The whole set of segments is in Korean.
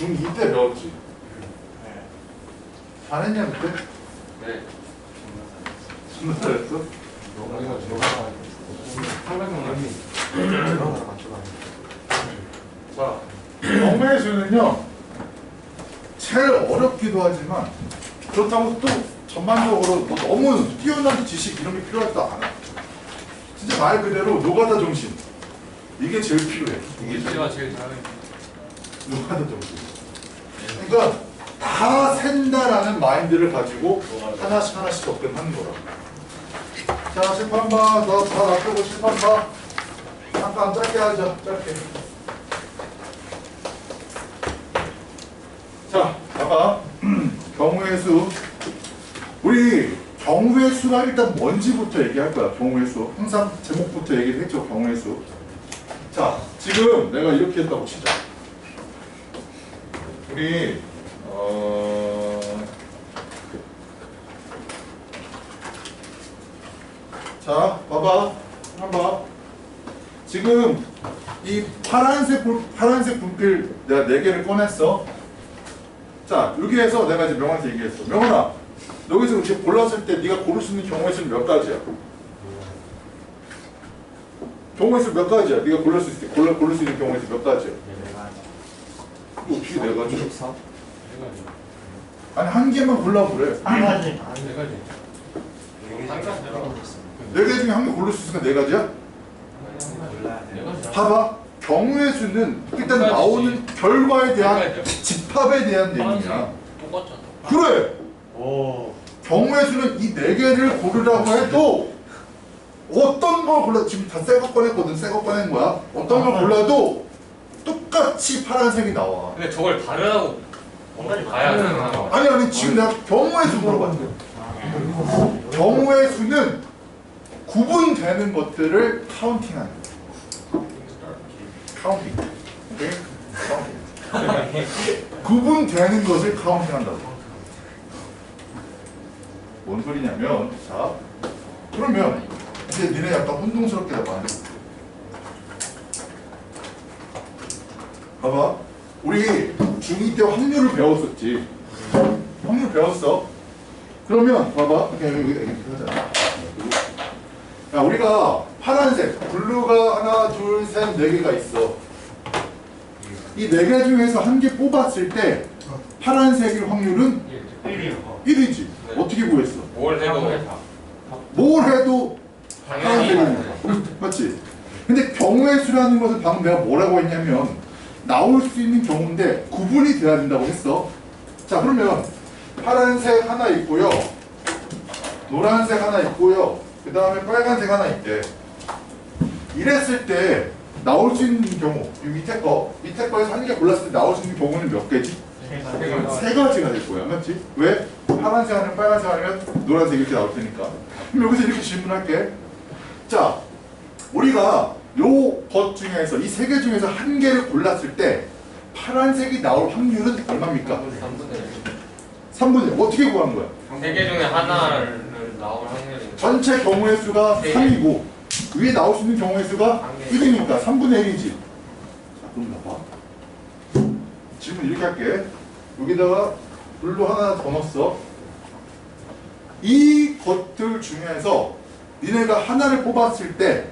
중2 때 배웠지? 네. 잘했냐 때? 네. 존나 잘했어? 너무 자, 영매수는요 제일 어렵기도 하지만 그렇다고 또 전반적으로 뭐 너무 뛰어난 지식 이런 게 필요하지도 않아. 진짜 말 그대로 노가다 정신 이게 제일 필요해. 이게 제일 잘해. 6파드 정도. 그러니까 다 샌다라는 마인드를 가지고 하나씩 하나씩 접근하는 거라. 자, 심판봐. 너다 앞으고 심판봐. 잠깐 짧게 하자. 짧게. 자, 아까 경우의 수. 우리 경우의 수가 일단 뭔지부터 얘기할 거야. 경우의 수. 항상 제목부터 얘기를 했죠. 경우의 수. 자, 지금 내가 이렇게 했다고 치자. 우리 어. 자, 봐봐. 한번 봐. 지금 이 파란색 불, 파란색 불필 내가 네 개를 꺼냈어. 자, 여기에서 내가 이제 명한테 얘기했어. 명한아, 여기서 이렇게 골랐을 때 네가 고를 수 있는 경우의 수는 몇 가지야? 경우의 수몇 가지야? 네가 고를 수 있을 때 골라 고를 수 있는 경우의 수몇 가지야? 어떻게 네 가지? 아니 한 개만 골라보래. 한 가지. 네 가지. 네 개 중에 한 개 고를 수 있으니까 네 가지야? 네. 봐봐. 경우의 수는 일단 네. 나오는 결과에 대한 네. 집합에 대한 내용이야. 똑같잖아. 그래. 오. 경우의 수는 이 네 개를 고르라고 해도 어떤 걸 골라 지금 다새거 꺼냈거든. 새거 꺼낸 거야. 어떤 걸 골라도 똑같이 파란색이 나와. 근데 저걸 다르다고 봐야 되는 거 아니 아니 지금 내가 경우의 수 물어봤어. 경우의 수는 구분되는 것들을 카운팅하는 거야. 카운팅. 오케이? 카운팅. 구분되는 것을 카운팅한다고. 뭔 소리냐면, 자, 그러면 이제 니네 약간 혼동스럽게 나봐. 봐봐. 우리 중2 때 확률을 배웠었지. 확률 배웠어. 그러면 봐봐. 그냥 여기 하자. 야, 우리가 파란색, 블루가 하나, 둘, 셋, 네 개가 있어. 이 네 개 중에서 한 개 뽑았을 때 파란색일 확률은 1이요. 1이지. 네. 어떻게 구했어? 뭘 해도 뭘 해도 파란색이니까. 맞지? 근데 경우의 수라는 것은 방금 내가 뭐라고 했냐면 나올 수 있는 경우인데 구분이 돼야 된다고 했어. 자 그러면 파란색 하나 있고요. 노란색 하나 있고요. 그 다음에 빨간색 하나 있대. 이랬을 때 나올 수 있는 경우 이 밑에 거 밑에 거에서 한 개 골랐을 때 나올 수 있는 경우는 몇 개지? 세. 가지. 세 가지가 될 거야, 맞지? 왜? 파란색 아니면 빨간색 아니면 노란색 이렇게 나올 테니까. 그럼 여기서 이렇게 질문할게. 자, 우리가 요 것 중에서 이 세 개 중에서 한 개를 골랐을 때 파란색이 나올 확률은 얼마입니까? 3분의 1. 어떻게 구한 거야? 세 개 중에 하나를 나올 확률이 전체 경우의 수가 네. 3이고 위에 나올 수 있는 경우의 수가 한 개. 1이니까 3분의 1이지. 자, 그럼 봐봐. 질문 이렇게 할게. 여기다가 블루 하나 더 넣었어. 이 것들 중에서 니네가 하나를 뽑았을 때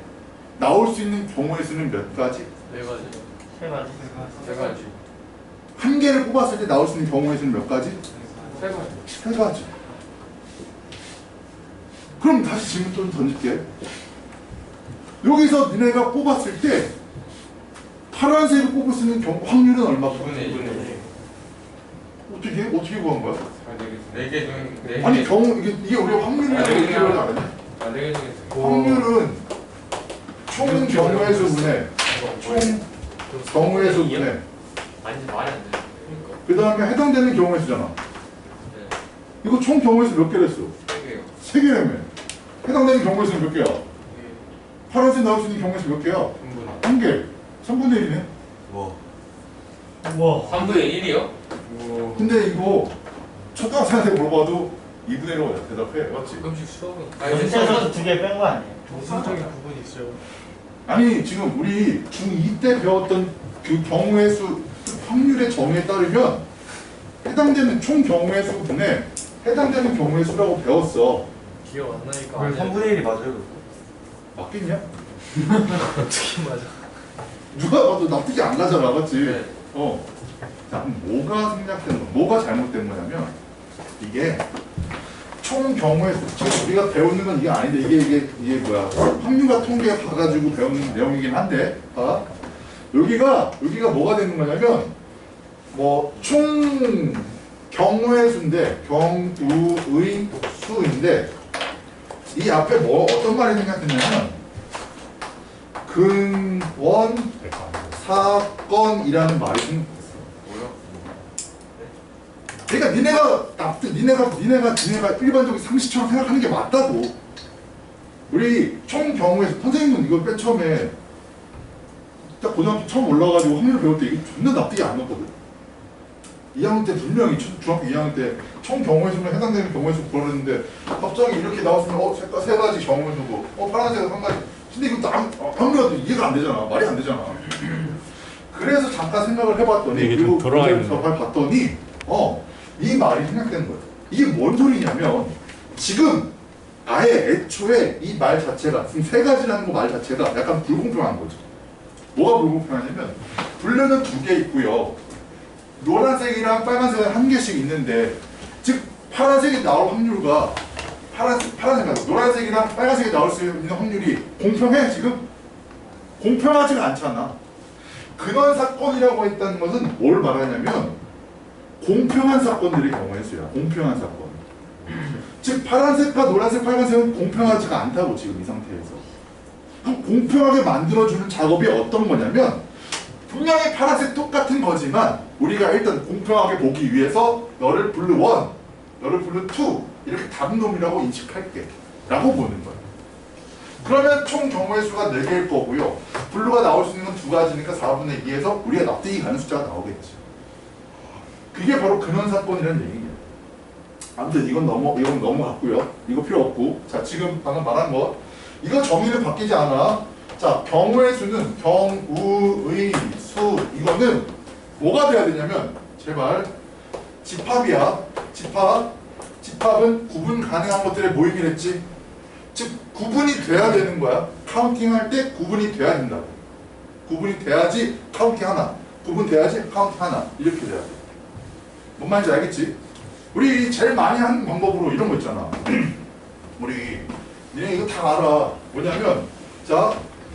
나올 수 있는 경우의 수는 몇 가지? 네 가지. 세 가지. 세 가지. 한 개를 뽑았을 때 나올 수 있는 경우의 수는 몇 가지? 세 가지. 세 가지. 그럼 다시 질문 좀 던질게. 여기서 니네가 뽑았을 때 파란색을 뽑을 수 있는 경, 확률은 얼마큼? 분의 일. 어떻게 어떻게 구한 거야? 네개 중. 네 아니 개. 경우 이게 이게 아, 네 개냐. 안 했냐? 아, 네 개 중에 확률은 총 경우의 수분의 총 경우의 수분의 아니 말이 안 돼. 그 다음에 해당되는 경우의 수잖아. 네. 이거 총 경우의 수몇 개랬어? 세 개요. 세 개라며. 해당되는 경우의 수는 몇 개야? 파란색 나올 수 있는 경우의 수몇 개야? 한 개. 3분의 1이네. 우와. 3분의 1이요? 근데 이거 초등학생한테 물어봐도 2분의 1로 대답해. 맞지? 가끔씩 수업은 아니 수업은 두개 뺀 거 아니에요? 모순적인 부분이 있어요 아니 지금 우리 중2 때 배웠던 그 경우의 수 확률의 정의에 따르면 해당되는 총 경우의 수 분에 해당되는 경우의 수라고 배웠어. 기억 안 나니까 왜안 해. 3분의 1이 맞아요? 맞겠냐? 어떻게 맞아 누가 봐도 납득이 안 가잖아, 맞지? 네. 어. 자, 그럼 뭐가 생략된 거? 뭐가 잘못된 거냐면 이게 총 경우의 수. 지금 우리가 배우는 건 이게 아닌데 이게 이게 이게 뭐야? 확률과 통계 봐가지고 배우는 내용이긴 한데, 봐. 여기가 여기가 뭐가 되는 거냐면 뭐 총 경우의 수인데 경우의 수인데 이 앞에 뭐 어떤 말이 생략됐냐면 근원 사건이라는 말이? 그러니까 니네가 납득, 니네가 니네가 니네가 일반적인 상식처럼 생각하는 게 맞다고. 우리 총 경우에서 선생님은 이거 맨 처음에 딱 고등학교 처음 올라가지고 확률을 배울 때 이게 존나 납득이 안 갔거든. 2학년 때 분명히 중- 중학교 2학년 때총 경우에서만 해당되는 경우에서 그러는데 갑자기 이렇게 나왔으면 어 색깔 세 가지 경우에 두고 어 파란색 한 가지. 근데 이거 남 아무래도 이해가 안 되잖아. 말이 안 되잖아. 그래서 잠깐 생각을 해봤더니 그리고 돌아가 있는 접할 봤더니 어 이 말이 생략된 거예요. 이게 뭔 소리냐면 지금 아예 애초에 이 말 자체가 지금 세 가지라는 거 말 자체가 약간 불공평한 거죠. 뭐가 불공평하냐면 분류는 두개 있고요. 노란색이랑 빨간색은 한 개씩 있는데 즉 파란색이 나올 확률과 파란색 파란색 노란색이랑 빨간색이 나올 수 있는 확률이 공평해 지금 공평하지가 않잖아. 근원 사건이라고 했다는 것은 뭘 말하냐면 공평한 사건들의 경우의 수야. 공평한 사건. 즉 파란색과 노란색, 빨간색은 공평하지가 않다고 지금 이 상태에서. 그럼 공평하게 만들어주는 작업이 어떤 거냐면 분명히 파란색 똑같은 거지만 우리가 일단 공평하게 보기 위해서 너를 블루 1, 너를 블루 2 이렇게 다른 놈이라고 인식할게 라고 보는 거야. 그러면 총 경우의 수가 4개일 거고요. 블루가 나올 수 있는 건두 가지니까 4분의 2에서 우리가 납득이 가는 숫자가 나오겠지. 그게 바로 근원 사건이라는 얘기예요. 아무튼 이건 넘어 이건 넘어갔고요. 이거 필요 없고. 자 지금 방금 말한 거 이거 정의는 바뀌지 않아. 자 경우의 수는 경우의 수 이거는 뭐가 돼야 되냐면 제발 집합이야. 집합. 집합은 구분 가능한 것들의 모임이랬지. 즉 구분이 돼야 되는 거야. 카운팅할 때 구분이 돼야 된다고. 구분이 돼야지 카운팅 하나. 구분 돼야지 카운팅 하나. 이렇게 돼야 돼. 뭔 말인지 알겠지? 우리 제일 많이 하는 방법으로 이런 거 있잖아. 우리 니네 이거 다 알아. 뭐냐면 자,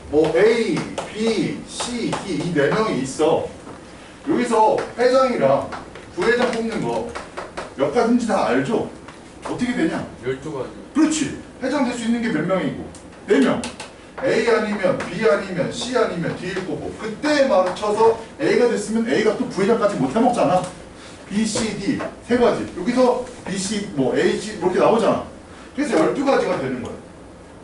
뭐 A, B, C, D 이 네 명이 있어. 여기서 회장이랑 부회장 뽑는 거 몇 가지인지 다 알죠? 어떻게 되냐? 12가지 그렇지. 회장 될 수 있는 게 몇 명이고? 네 명. A 아니면 B 아니면 C 아니면 D일 거고 그때에 맞춰서 A가 됐으면 A가 또 부회장까지 못 해먹잖아. B, C, D 세 가지. 여기서 B, C, 뭐 A, C 이렇게 나오잖아. 그래서 12가지가 되는 거야.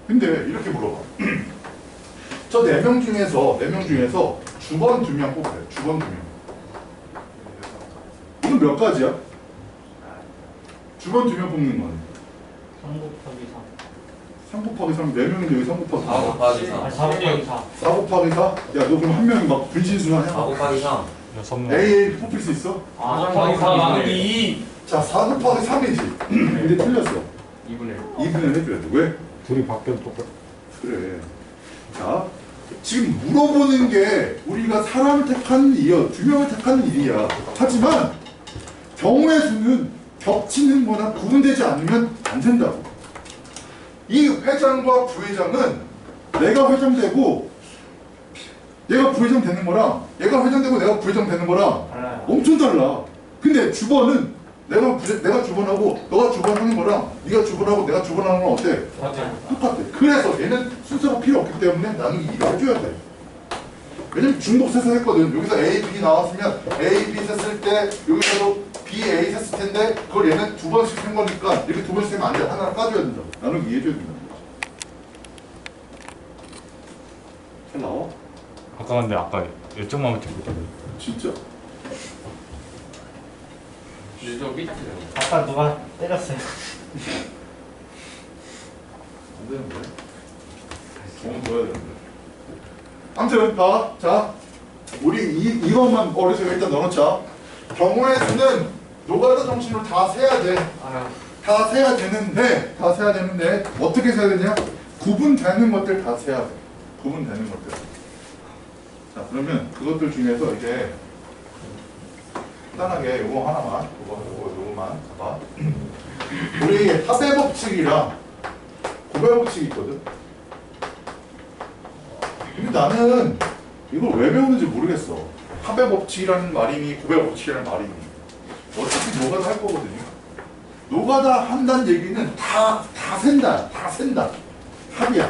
근데 이렇게 물어봐. 저 네 명 중에서 네 명 중에서 주번 두 명 뽑아요. 주번 두 명. 이건 몇 가지야? 주번 두 명 뽑는 건3 곱하기 3 곱하기 3, 4명인데 여기 3 곱하기 4 4. 곱하기 3 아니 3 4 곱하기 4 4 곱하기 4? 야, 너 그럼 한 명이 막 분신술환 4 해봐. 곱하기 3 여섯 명. A, A 뽑힐 수 있어? 아, 곱하기 4 곱하기 이2 자, 4 곱하기 3이지. 근데 틀렸어. 2분의 2분의 해줘야 돼. 왜? 둘이 바뀌어도 똑같아. 그래. 자, 지금 물어보는 게 우리가 사람을 택하는 일이야. 두 명을 택하는 일이야. 하지만 경우의 수는 겹치는 거나 구분되지 않으면 안 된다고. 이 회장과 부회장은 내가 회장되고 얘가 부회장 되는 거랑 얘가 회장되고 내가 부회장 되는 거랑 달라요 엄청 달라. 근데 주번은 내가 부제, 내가 주번하고 너가 주번하는 거랑 네가 주번하고 내가 주번하는 건 어때? 맞아 똑같아. 그래서 얘는 순서가 필요 없기 때문에 나는 이거 해줘야 돼. 왜냐면 중복세서 했거든. 여기서 A, B 나왔으면 A, B 셌을 때 여기서도 B, A 셌을 텐데 그걸 얘는 두 번씩 한 거니까 이렇게 두 번씩 하면 안 돼. 하나를 까줘야 된다고. 나는 이해해줘야 거지. 잘 나와? 아까 근데 아까 열정만 듣고 있거든. 진짜? 유저 삐딱해요. 아까 누가 때렸어요. 안 되는데. 공은 둬야 되는데. 아무튼 봐. 자, 우리 이 이것만 머릿속에 일단 넣어놓자. 경우의 수는 노가다 정신으로 다 세야 돼. 아, 다 세야 되는데 다 세야 되는데 어떻게 세야 되냐? 구분되는 것들 다 세야 돼. 구분되는 것들. 자 그러면 그것들 중에서 이제 간단하게 요거 하나만, 요거 요거 요거만 봐봐. 우리 합의 법칙이랑 고백 법칙이 있거든. 근데 나는 이걸 왜 배우는지 모르겠어. 합의 법칙이라는 말이니 고백 법칙이라는 말이니 어차피 노가다 할 거거든요. 노가다 한다는 얘기는 다, 다 센다. 다 센다. 합이야.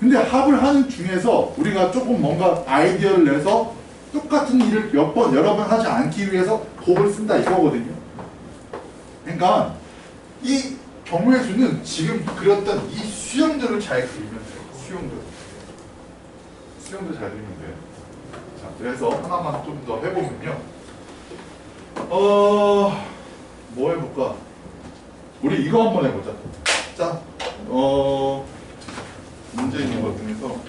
근데 합을 하는 중에서 우리가 조금 뭔가 아이디어를 내서 똑같은 일을 몇 번, 여러 번 하지 않기 위해서 곱을 쓴다 이거거든요. 그러니까 이 경우의 수는 지금 그렸던 이 수형들을 잘 그리면 돼요. 수형들. 수형들 잘 그리면 돼요. 자, 그래서 하나만 좀 더 해보면요. 어, 뭐 해볼까? 우리 이거 한번 해보자. 자, 어, 문제 있는 것 중에서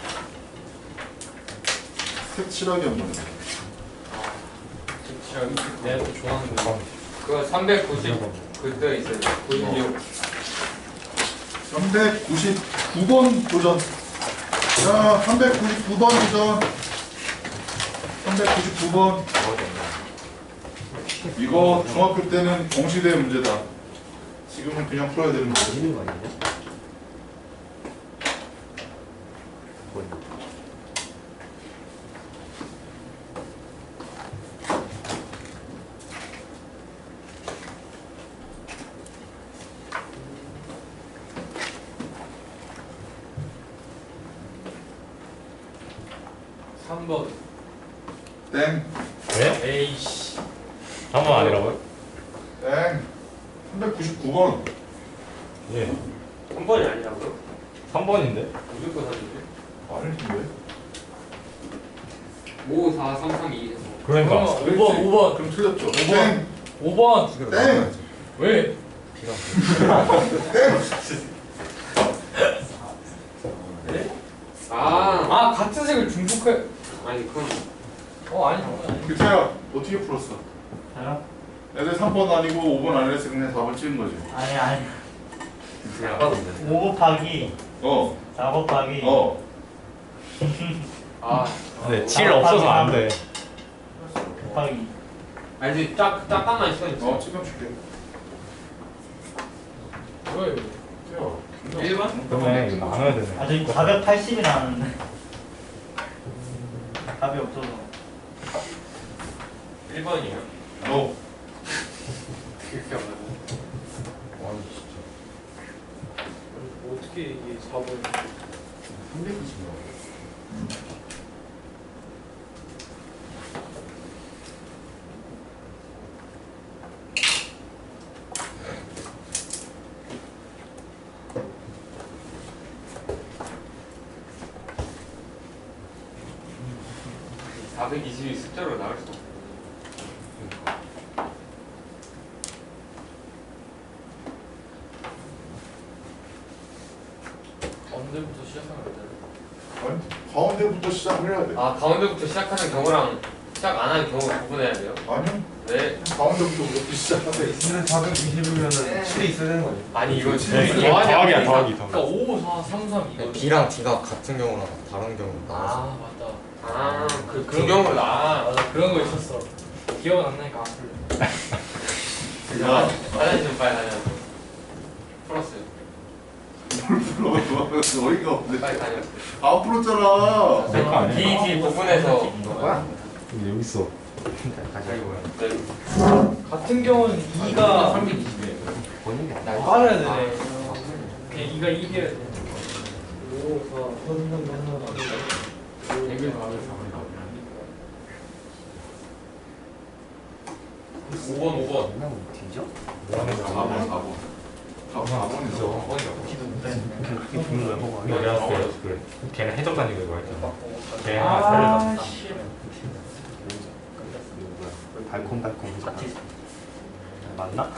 색칠하기 한번 해보자. 진짜 내가 또 좋아하는 거. 그거 390 그때 있어요. 96. 399번 도전. 자, 399번 도전. 399번. 이거 중학교 때는 공시대 문제다. 지금은 그냥 풀어야 되는. 삼번 땡, 왜? 에이씨. 한번 아니라고요? 땡. 399번. 예. 3번이 아니라고요? 3번인데? 무조건 사는데. 아닌데? 5, 4, 3, 3, 2 해서. 그러니까 5번, 5번. 그럼 틀렸죠. 땡. 땡. 5번. 땡. 왜? 아, 아, 같은 색을 중복해. 아니 그건 어, 아니. 규태야, 어떻게 풀었어? 저요? 애들 3번 아니고 5번 안 했을 그냥 4번 찍은 거지. 아니 아니. 그냥 5 곱하기 어, 4 곱하기 어. 아, 근데 7 없어서 안 돼. 곱하기 아니 짝 짝깐만 시간 있어. 어, 찍어 줄게. 왜? 규태야. 1번? 그러면 이거 나눠야 되네. 아 저기 480이 나왔는데 답이 없어서 1번이에요. 너. 그렇게 없나? 아니 진짜. 어떻게 이게 4번. 320명. 사 420이 숫자로 나올 수없어. 언제부터 시작하면 안 되나? 아니, 가운데부터 시작을 해야 돼. 아 가운데부터 시작하는 경우랑 시작 안 하는 경우 구분해야 돼요? 아니요. 네. 가운데부터 무조건 시작하세요. 근데 420이면은 7이 있어야 되는 거 아니야? 아니 이거 네, 질문이 그게 더하기 더하기야, 더하기, 그러니까 더하기. 5, 4, 3, 3 이거. B랑 D가 같은 경우랑 다른 경우 나와서 아, 맞다. 아, 그 그런 경우 거- 나. 맞아, 그런 거 있었어. 기억은 안 나니까 안 풀려. 야, 화장실 좀 빨리 다녀. 무슨 어이가 없네. 안 풀었잖아. BG 부분에서 근데 여기 있어. 같은 경우는 2가 320이에요. 빨아야 되네. 2가 2개야 돼. 5, 4, 3, 3, 3, 3, 3, 3, 3, 3, 3, 3, 3, 3, 3, 3, 3, 3, 3, 3, 3, 3, 3, 3, 아버님도 이렇게 죽는 거야 뭐가 여자였어 그 걔는 해적 다니고 이거 했잖아 걔 하나 살려놨어 아씨 달콤달콤 해적 맞나?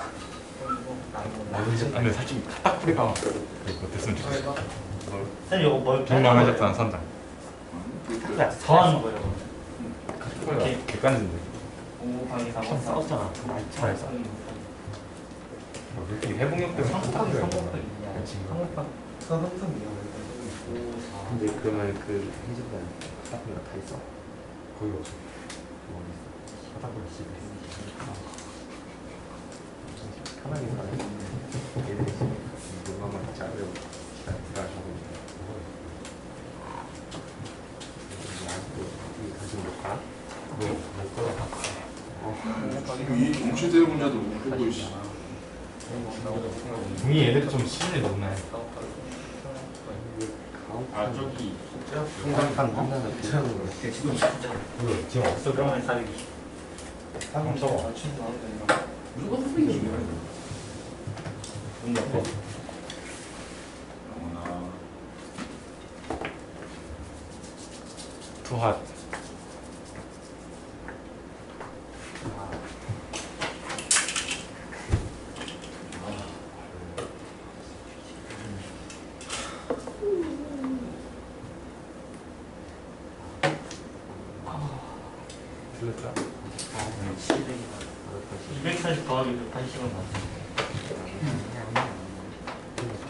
근데 사실 카타쿠리가 그거 됐으면 좋겠어 선생님 이거 뭘 동남해적단 선장 더한 거예요 객관진데 오방이 다 싸웠잖아 잘했어 서. 이 회복력 때문에 카타쿠리가 있잖아. 근데 그러면 그 해적단 카타쿠리가 다 있어? 거기 없어. 카타쿠리 집에 편하게 살아 얘들이 지금 용감한 자료 기다 기다려주고 아직도 이 다시 못 가? 뭐못 걸어. 지금 이 정치대 문제도 못 풀고 있어. 이 애들이 좀 시즌이 높네. 아 저기 괜찮은 거 지금 없어 그러면 사기. 영원아. 투핫. 들렸다. 240 더하기 180은 맞지?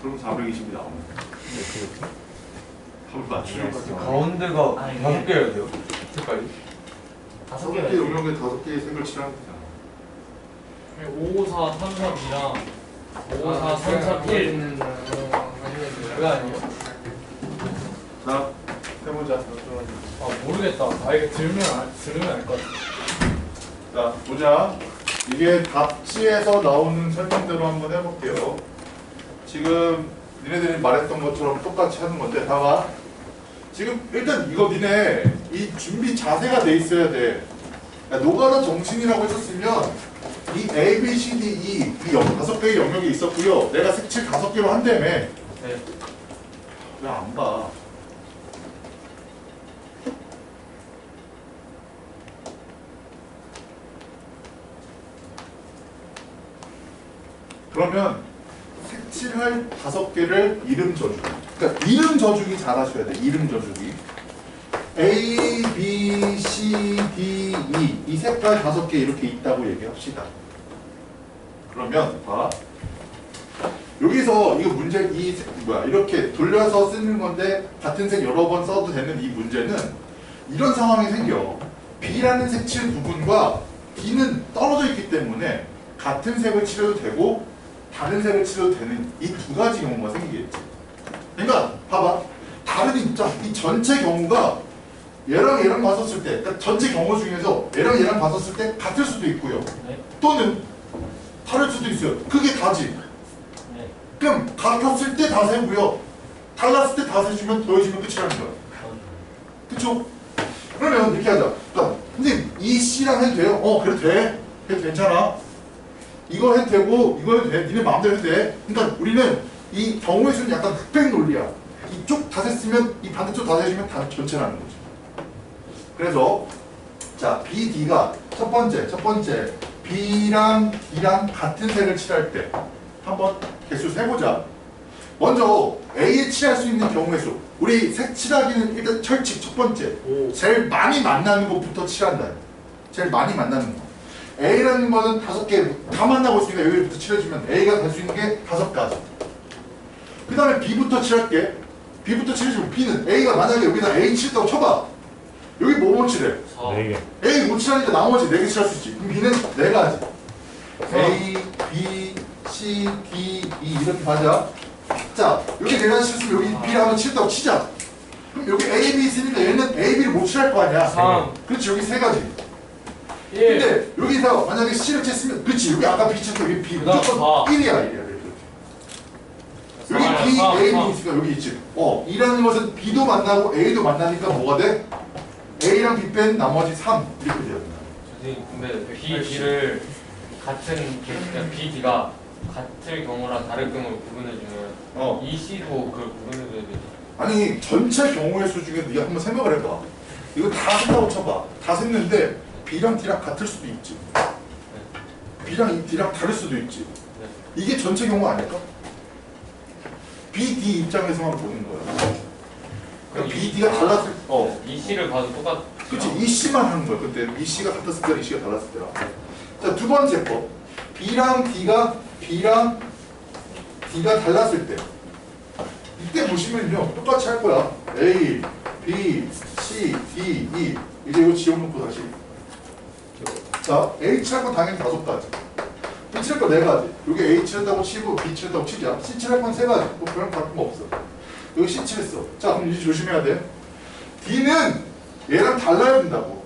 그럼 420이 나오네. 답을 맞추는 거지. 가운데가 아, 다섯 개여야 돼요? 색깔이? 다섯 개 용역에 다섯 개의 색을 칠하면 되잖아. 5, 4, 3, 4, 2랑 5, 4, 3, 4, 1 그거 아니에요? 자, 해보자. 아 모르겠다 아 이게 들면 알, 들으면 알 것 같아 자, 보자. 이게 답지에서 나오는 설명대로 한번 해볼게요. 지금 니네들이 말했던 것처럼 똑같이 하는 건데, 봐봐. 지금 일단 이거 니네 이 준비 자세가 돼 있어야 돼. 야, 노가다 정신이라고 했었으면 이 A, B, C, D, E 이 영, 다섯 개의 영역이 있었고요. 내가 색칠 다섯 개로 한다며. 네. 왜 안 봐? 그러면 색칠할 다섯 개를 이름 저주기. 그러니까 이름 저주기 잘 하셔야 돼. 이름 저주기. A, B, C, D, E 이 색깔 다섯 개 이렇게 있다고 얘기합시다. 그러면 봐. 여기서 이거 문제 이 색- 뭐야 이렇게 돌려서 쓰는 건데 같은 색 여러 번 써도 되는 이 문제는 이런 상황이 생겨 B라는 색칠 부분과 D는 떨어져 있기 때문에 같은 색을 칠해도 되고 다른 색을 칠해도 되는 이 두 가지 경우가 생기겠지 그러니까 봐봐 다른 입장 이 전체 경우가 얘랑 얘랑 봤었을 때 그러니까 전체 경우 중에서 얘랑 얘랑 봤었을 때 같을 수도 있고요 네. 또는 다를 수도 있어요 그게 다지 네. 그럼 같았을 때 다 세고요. 달랐을 때 다 세주면 더해주면 끝이라는 거야. 그쵸? 그러면 이렇게 하자. 그러니까 선생님 이 C랑 해도 돼요? 어 그래도 돼. 해도 괜찮아. 이거 해도 되고 이거 해도 돼. 니네 마음대로 해도 돼. 그러니까 우리는 이 경우의 수는 약간 흑백 논리야. 이쪽 다 셌으면 이 반대쪽 다 세주면 다 전체라는 거지. 그래서 자 B, D가 첫 번째 첫 번째 B랑 D랑 같은 색을 칠할 때 한번 개수 세보자. 먼저 A에 칠할 수 있는 경우의 수. 우리 색 칠하기는 일단 철칙 첫 번째. 제일 많이 만나는 것부터 칠한다. 제일 많이 만나는 거. A라는 거는 다섯 개 다 만나고 있으니까 여기부터 칠해주면 A가 될 수 있는 게 다섯 가지. 그 다음에 B부터 칠할게. B부터 칠해주면 B는 A가 만약에 여기다 A 칠다고 쳐봐. 여기 뭐못 칠해? 네 개. A 못 칠하니까 나머지 네개 칠할 수 있지. 그럼 B는 네 가지. A, B, C, D, E 이렇게 가자. 자, 여기 네 가지 칠수면 여기 B를 한번 칠다고 치자. 그럼 여기 A, B 있으니까 얘는 A, B를 못 칠할 거 아니야. 3 그렇지, 여기 세 가지. 1 근데 여기서 만약에 C를 쳤으면, 그렇지, 여기 아까 B 쳤어, 여기 B. 무조건 사. 1이야, 1이야. 여기 사, B, 사, A, 사. B 있으니까 여기 있지. 어, E라는 것은 B도 만나고 A도 만나니까 뭐가 돼? A랑 B 뺀 나머지 3 이렇게 돼요. 선생님 근데 B, D를 같은 개- 그러니까 B, D가 같을 경우랑 다를 경우를 구분해주면 어. E, C도 그걸 구분해줘야 되죠. 아니 전체 경우의 수 중에 네가 한번 생각을 해봐. 이거 다 한다고 쳐봐. 다 샜는데 B랑 D랑 같을 수도 있지. B랑 이 D랑 다를 수도 있지. 이게 전체 경우 아닐까? B, D 입장에서만 보는 거야. 그러니까 B, D가 달랐을 어. 이 C를 봐도 똑같. 그치 이 C만 하는 거야. 그때 이 C가 같았을 때랑 이 C가 달랐을 때랑. 자 두 번째 거 B랑 D가 B랑 D가 달랐을 때 이때 보시면요 똑같이 할 거야. A, B, C, D, E 이제 이거 지워놓고 다시. 자 H 할건 당연히 다섯 가지. B 칠할 거네 가지. 여기 A 칠했다고 치고 B 칠했다고 치자. C 칠할 건세 가지. 뭐 다를 거 없어. 여기 C 칠했어. 자 그럼 이제 조심해야 돼. D는 얘랑 달라야 된다고.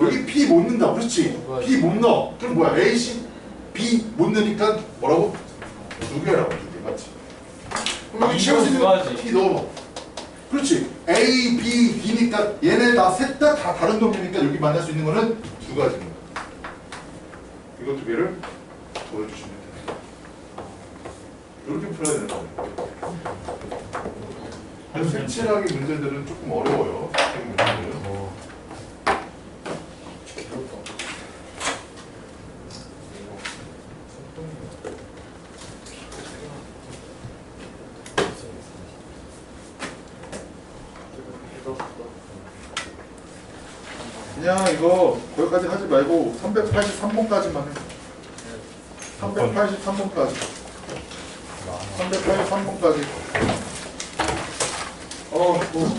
여기 B 못 넣는다. 그렇지. B 못 넣어. 그럼 뭐야? A, C, B 못 넣으니까 뭐라고? 두 개라고. 두 개. 맞지? 그럼 여기 채울 수 있는 거 B 넣어. 그렇지. A, B, D니까 얘네 다 셋 다 다 다른 놈이니까 여기 만날 수 있는 거는 두 가지인 거야. 이거 두 개를 보여주시면 돼요. 이렇게 풀어야 되는 거예요. 색칠하기 문제들은 조금 어려워요. 색 문제들은. 그냥 이거 거기까지 하지 말고 383번까지만 해. 383번까지. 383번까지. 어, 뭐.